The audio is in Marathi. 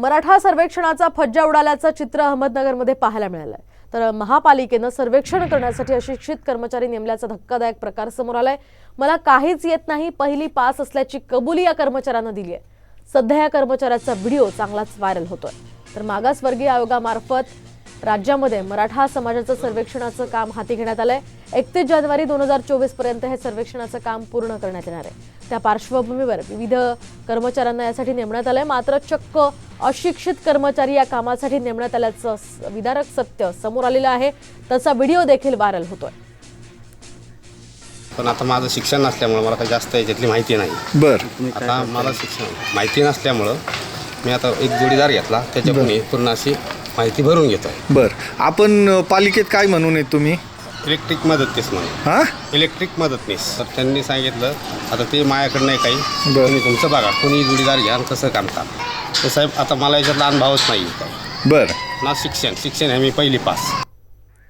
मराठा सर्वेक्षणाचा फज्जा उडाल्याचं चित्र अहमदनगरमध्ये पाहायला मिळालं आहे तर महापालिकेनं सर्वेक्षण करण्यासाठी अशिक्षित कर्मचारी नेमल्याचा धक्कादायक प्रकार समोर आलाय. मला काहीच येत नाही पहिली पास असल्याची कबुली या कर्मचाऱ्यानं दिली आहे सध्या या कर्मचाऱ्याचा व्हिडिओ चांगलाच व्हायरल होतोय. तर मागासवर्गीय आयोगामार्फत राज्यामध्ये मराठा समाजाचं सर्वेक्षणाचं काम हाती घेण्यात आलंय. एकतीस जानेवारी दोन हजार चोवीसपर्यंत हे सर्वेक्षणाचं काम पूर्ण करण्यात येणार आहे. त्या पार्श्वभूमीवर विविध कर्मचाऱ्यांना यासाठी नेमण्यात आलंय. मात्र चक्क अशिक्षित कर्मचारी या कामासाठी नेमण्यात आल्याचं स- विदारक सत्य समोर आलेलं आहे. त्याचा व्हिडिओ देखील व्हायरल होतोय. पण आता माझं शिक्षण नसल्यामुळं मला काही जास्त याच्यातली माहिती नाही. बर. आता मला शिक्षण माहिती नसल्यामुळं मी आता एक जोडीदार घेतला. त्याच्याकडून पूर्ण अशी माहिती भरून घेतो आहे. बर. आपण पालिकेत काय म्हणून आहे तुम्ही? इलेक्ट्रिक मदतनीस म्हणून. हा? इलेक्ट्रिक मदतनीस. तर त्यांनी सांगितलं आता ते माझ्याकडं नाही काही. बरं. तुम्ही तुमचं बघा कोणी जोडीदार घ्या आणि कसं काम का तर साहेब आता मला याच्यातला अनुभवच नाही काही बर. ना शिक्षण. शिक्षण हे मी पहिली पास.